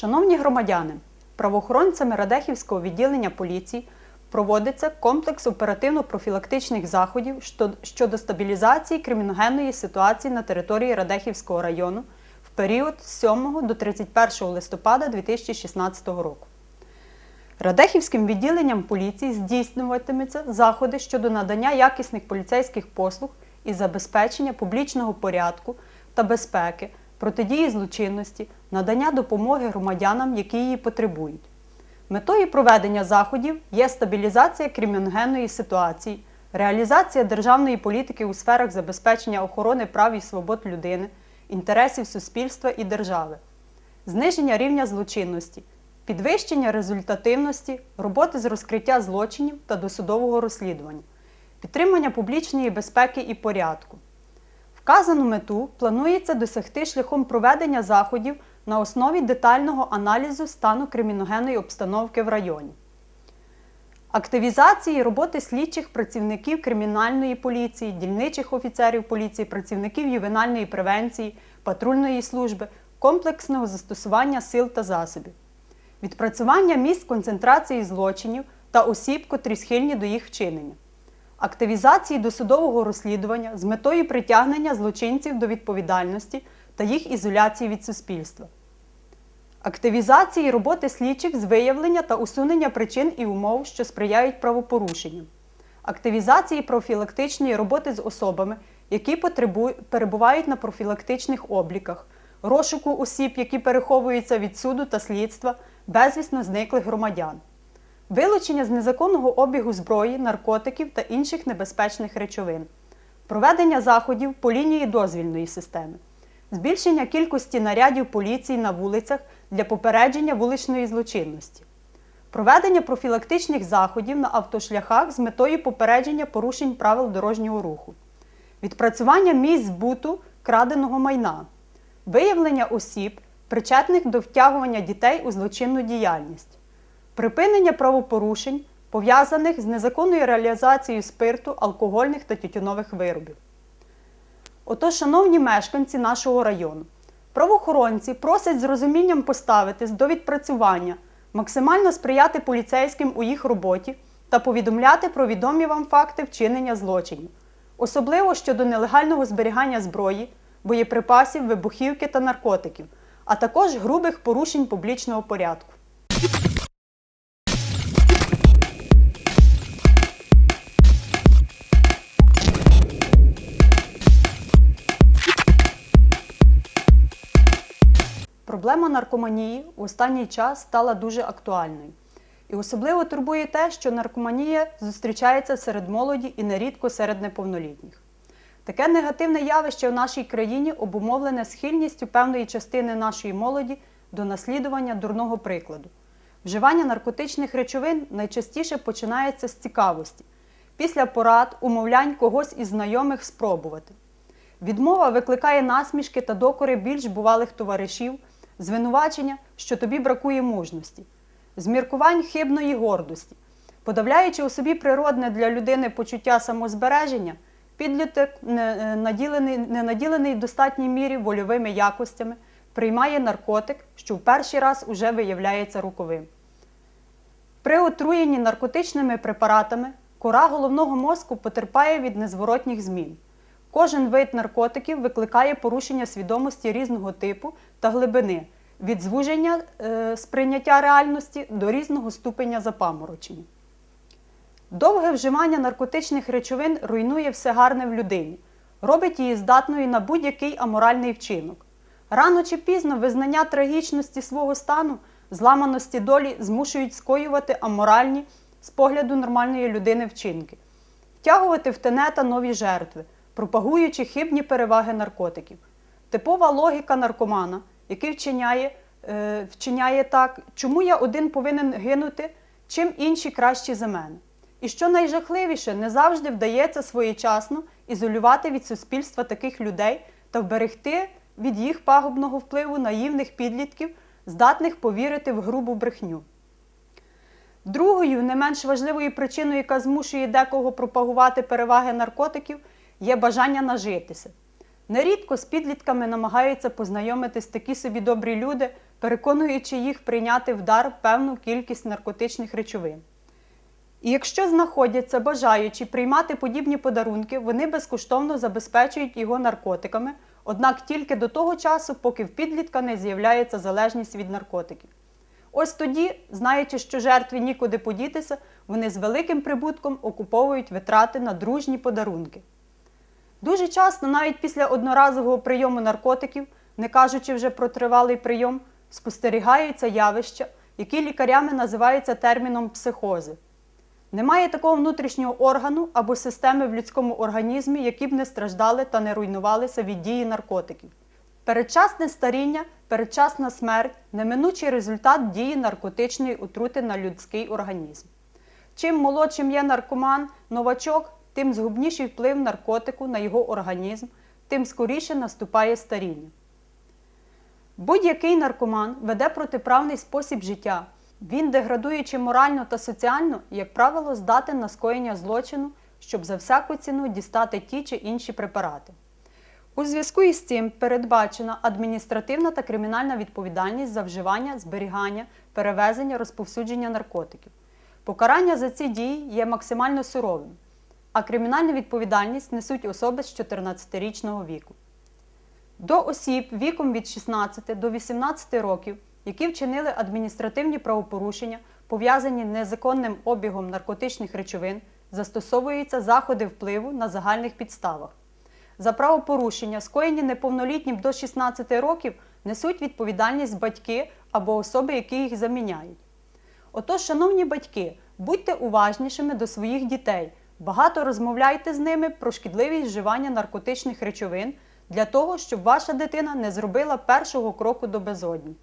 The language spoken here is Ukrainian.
Шановні громадяни, правоохоронцями Радехівського відділення поліції проводиться комплекс оперативно-профілактичних заходів щодо стабілізації криміногенної ситуації на території Радехівського району в період з 7 до 31 листопада 2016 року. Радехівським відділенням поліції здійснюватимуться заходи щодо надання якісних поліцейських послуг і забезпечення публічного порядку та безпеки, протидії злочинності, надання допомоги громадянам, які її потребують. Метою проведення заходів є стабілізація криміногенної ситуації, реалізація державної політики у сферах забезпечення охорони прав і свобод людини, інтересів суспільства і держави, зниження рівня злочинності, підвищення результативності, роботи з розкриття злочинів та досудового розслідування, підтримання публічної безпеки і порядку. Вказану мету планується досягти шляхом проведення заходів на основі детального аналізу стану криміногенної обстановки в районі. Активізації роботи слідчих працівників кримінальної поліції, дільничих офіцерів поліції, працівників ювенальної превенції, патрульної служби, комплексного застосування сил та засобів, відпрацювання місць концентрації злочинів та осіб, котрі схильні до їх вчинення, активізації досудового розслідування з метою притягнення злочинців до відповідальності та їх ізоляції від суспільства. Активізації роботи слідчих з виявлення та усунення причин і умов, що сприяють правопорушенням. Активізації профілактичної роботи з особами, які перебувають на профілактичних обліках, розшуку осіб, які переховуються від суду та слідства, безвісно зниклих громадян. Вилучення з незаконного обігу зброї, наркотиків та інших небезпечних речовин. Проведення заходів по лінії дозвільної системи. Збільшення кількості нарядів поліції на вулицях для попередження вуличної злочинності. Проведення профілактичних заходів на автошляхах з метою попередження порушень правил дорожнього руху. Відпрацювання місць збуту краденого майна. Виявлення осіб, причетних до втягування дітей у злочинну діяльність. Припинення правопорушень, пов'язаних з незаконною реалізацією спирту, алкогольних та тютюнових виробів. Отож, шановні мешканці нашого району, правоохоронці просять з розумінням поставитись до відпрацювання, максимально сприяти поліцейським у їх роботі та повідомляти про відомі вам факти вчинення злочинів, особливо щодо нелегального зберігання зброї, боєприпасів, вибухівки та наркотиків, а також грубих порушень публічного порядку. Проблема наркоманії у останній час стала дуже актуальною. І особливо турбує те, що наркоманія зустрічається серед молоді і нерідко серед неповнолітніх. Таке негативне явище в нашій країні обумовлене схильністю певної частини нашої молоді до наслідування дурного прикладу. Вживання наркотичних речовин найчастіше починається з цікавості, після порад, умовлянь когось із знайомих спробувати. Відмова викликає насмішки та докори більш бувалих товаришів, звинувачення, що тобі бракує мужності, зміркувань хибної гордості. Подавляючи у собі природне для людини почуття самозбереження, підліток, не е, наділений, не наділений в достатній мірі вольовими якостями, приймає наркотик, що в перший раз уже виявляється руковим. При отруєнні наркотичними препаратами кора головного мозку потерпає від незворотніх змін. Кожен вид наркотиків викликає порушення свідомості різного типу та глибини від звуження е, сприйняття реальності до різного ступеня запаморочення. Довге вживання наркотичних речовин руйнує все гарне в людині, робить її здатною на будь-який аморальний вчинок. Рано чи пізно визнання трагічності свого стану, зламаності долі змушують скоювати аморальні з погляду нормальної людини вчинки, втягувати в тенета нові жертви, пропагуючи хибні переваги наркотиків. Типова логіка наркомана, який вчиняє, е, вчиняє так, чому я один повинен гинути, чим інші кращі за мене. І що найжахливіше, не завжди вдається своєчасно ізолювати від суспільства таких людей та вберегти від їх пагубного впливу наївних підлітків, здатних повірити в грубу брехню. Другою, не менш важливою причиною, яка змушує декого пропагувати переваги наркотиків, є бажання нажитися. Нерідко з підлітками намагаються познайомитись такі собі добрі люди, переконуючи їх прийняти в дар певну кількість наркотичних речовин. І якщо знаходяться бажаючі приймати подібні подарунки, вони безкоштовно забезпечують його наркотиками, однак тільки до того часу, поки в підлітка не з'являється залежність від наркотиків. Ось тоді, знаючи, що жертві нікуди подітися, вони з великим прибутком окуповують витрати на дружні подарунки. Дуже часто, навіть після одноразового прийому наркотиків, не кажучи вже про тривалий прийом, спостерігаються явища, які лікарями називаються терміном психози. Немає такого внутрішнього органу або системи в людському організмі, які б не страждали та не руйнувалися від дії наркотиків. Передчасне старіння, передчасна смерть неминучий результат дії наркотичної отрути на людський організм. Чим молодшим є наркоман, новачок, тим згубніший вплив наркотику на його організм, тим скоріше наступає старіння. Будь-який наркоман веде протиправний спосіб життя. Він, деградуючи морально та соціально, як правило, здатен на скоєння злочину, щоб за всяку ціну дістати ті чи інші препарати. У зв'язку із цим передбачена адміністративна та кримінальна відповідальність за вживання, зберігання, перевезення, розповсюдження наркотиків. Покарання за ці дії є максимально суровим, а кримінальну відповідальність несуть особи з 14-річного віку. До осіб віком від 16 до 18 років, які вчинили адміністративні правопорушення, пов'язані незаконним обігом наркотичних речовин, застосовуються заходи впливу на загальних підставах. За правопорушення, скоєні неповнолітнім до 16 років, несуть відповідальність батьки або особи, які їх заміняють. Отож, шановні батьки, будьте уважнішими до своїх дітей, багато розмовляйте з ними про шкідливість вживання наркотичних речовин для того, щоб ваша дитина не зробила першого кроку до безодні.